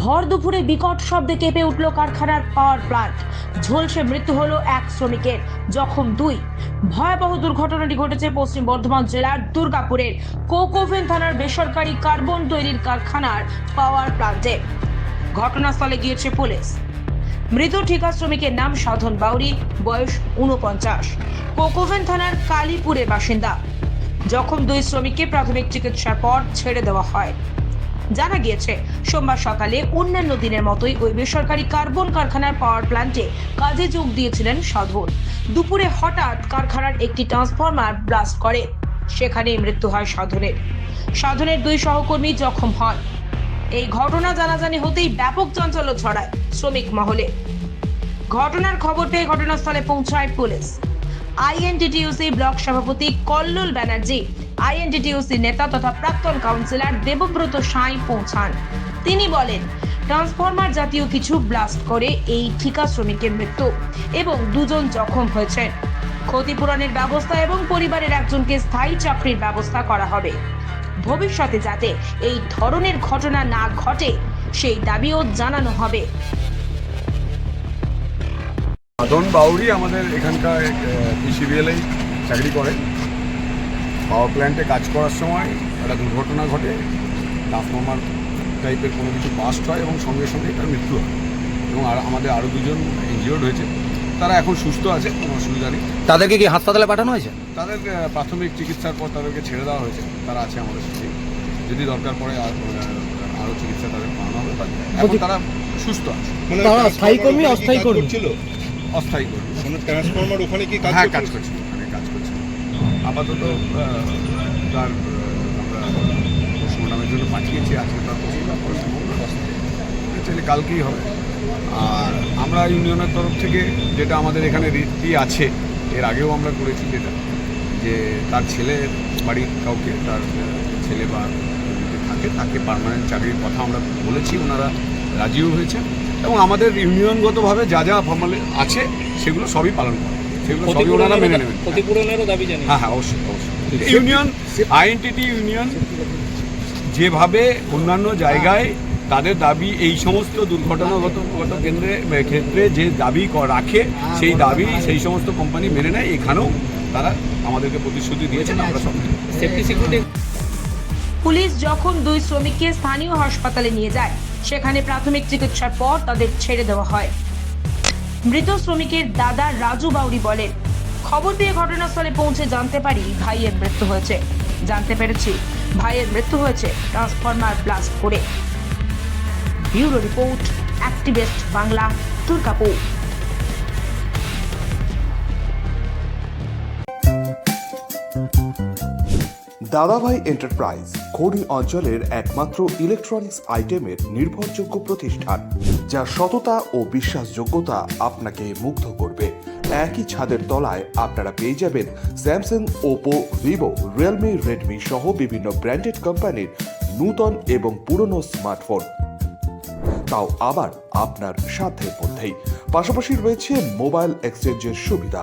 ভর দুপুরে বিকট শব্দে কেঁপে উঠল কারখানার পাওয়ার প্লান্ট। ঝলসে মৃত্যু হলো এক শ্রমিকের, জখম দুই। ভয়াবহ দুর্ঘটনাটি ঘটেছে পশ্চিম বর্ধমান জেলার দুর্গাপুরের কোকোভেন থানার বেসরকারি কার্বন তৈরির কারখানার পাওয়ার প্লান্টে। ঘটনাস্থলে গিয়েছে পুলিশ। মৃত ঠিকা শ্রমিকের নাম সাধন বাউরি, বয়স উনপঞ্চাশ কোকোভেন থানার কালীপুরের বাসিন্দা। জখম দুই শ্রমিককে প্রাথমিক চিকিৎসার পর ছেড়ে দেওয়া হয়। জানা গিয়েছে, সোমবার সকালে অন্যান্য দিনের মতোই ওই বেসরকারি কার্বন কারখানার পাওয়ার প্ল্যান্টে কাজে যোগ দিয়েছিলেন সাধন। দুপুরে হঠাৎ কারখানার একটি ট্রান্সফরমার ব্লাস্ট করে, সেখানেই মৃত্যু হয় সাধনের। সাধনের দুই সহকর্মী জখম হন। এই ঘটনা জানাজানি হতেই ব্যাপক চাঞ্চল্য ছড়ায় শ্রমিক মহলে। ঘটনার খবর পেয়ে ঘটনাস্থলে পৌঁছায় পুলিশ। আইএনটিটিউসি ব্লক সভাপতি কল্লোল ব্যানার্জি, আইএনটিটিউসি নেতা তথা প্রাক্তন কাউন্সিলর দেবব্রত সাঁই পৌঁছান। তিনি বলেন, ট্রান্সফরমার জাতীয় কিছু ব্লাস্ট করে এই ঠিকা শ্রমিকের মৃত্যু এবং দুজন জখম হয়েছেন ক্ষতিপূরণের ব্যবস্থা এবং পরিবারের একজনকে স্থায়ী চাকরির ব্যবস্থা করা হবে। ভবিষ্যতে যাতে এই ধরনের ঘটনা না ঘটে, সেই দাবিও জানানো হবে। সাধন বাউরি আমাদের এখানকার পিসিবিএলে চাকরি করে। পাওয়ার প্ল্যান্টে কাজ করার সময় একটা দুর্ঘটনা ঘটে। ট্রান্সফর্মার টাইপের কোনো কিছু বাস্ট হয় এবং সঙ্গে সঙ্গে তার মৃত্যু হয়। এবং আর আমাদের আরও দুজন ইনজিওর্ড হয়েছে। তারা এখন সুস্থ আছে কোনো অসুবিধা নেই। তাদেরকে কি হাসপাতালে পাঠানো হয়েছে? তাদের প্রাথমিক চিকিৎসার পর তাদেরকে ছেড়ে দেওয়া হয়েছে। তারা আছে আমাদের সাথে। যদি দরকার পড়ে আর আরও চিকিৎসা তাদের করানো হবে। এখন তারা সুস্থ আছে। মানে তারা স্থায়ী কর্মী, অস্থায়ী কর্মী? করছিল অস্থায়ী কর্মী মানে ট্রান্সফরমার ওখানে কি কাজ হ্যাঁ কাজ করছি ওখানে কাজ করছি। আপাতত তার আমরা পোস্টমর্টমের জন্য পাঠিয়েছি আজকে তার পোস্টমর্টম কালকেই হবে। আর আমরা ইউনিয়নের তরফ থেকে যেটা আমাদের এখানে রীতি আছে এর আগেও আমরা করেছি যেটা যে তার ছেলের বাড়ির কাউকে তার ছেলে বা থাকে তাকে পার্মানেন্ট চাকরির কথা আমরা বলেছি ওনারা রাজিও হয়েছে এবং আমাদের ইউনিয়নগতভাবে যা যা ফর্মালি আছে সেগুলো সবই পালন করে। সেগুলো সবই ওনারা মেনে নেবেন। ক্ষতিপূরণেরও দাবি জানি হ্যাঁ হ্যাঁ অবশ্যই অবশ্যই। ইউনিয়ন আইএনটিটি ইউনিয়ন যেভাবে অন্যান্য জায়গায় তাদের দাবি এই সমস্ত দুর্ঘটনাগত গত কেন্দ্রে ক্ষেত্রে যে দাবি রাখে সেই দাবি সেই সমস্ত কোম্পানি মেনে নেয়। এখানেও তারা আমাদেরকে প্রতিশ্রুতি দিয়েছেন আমরা সব সেফটি সিকিউরিটি পুলিশ যখন দুই শ্রমিককে স্থানীয় হাসপাতালে নিয়ে যায় সেখানে প্রাথমিক চিকিৎসার পর তাদের ছেড়ে দেওয়া হয়। মৃত শ্রমিকের দাদা রাজু বাউরি বলেন, খবর পেয়ে ঘটনাস্থলে পৌঁছে জানতে পারি ভাইয়ের মৃত্যু হয়েছে। জানতে পেরেছি ভাইয়ের মৃত্যু হয়েছে ট্রান্সফরমার ব্লাস্ট করে। Bureau report, activist Bangla, Durgapur. Dadabhai enterprise খনি অঞ্চলের একমাত্র ইলেকট্রনিক্স আইটেমের নির্ভরযোগ্য প্রতিষ্ঠান, যা সততা ও বিশ্বাসযোগ্যতা আপনাকে মুগ্ধ করবে। একই ছাদের তলায় আপনারা পেয়ে যাবেন Samsung Oppo Vivo Realme Redmi সহ বিভিন্ন ব্র্যান্ডেড কোম্পানির নূতন এবং পুরনো স্মার্টফোন তাও আবার আপনার সাধ্যের মধ্যেই। পাশাপাশি রয়েছে মোবাইল এক্সচেঞ্জের সুবিধা।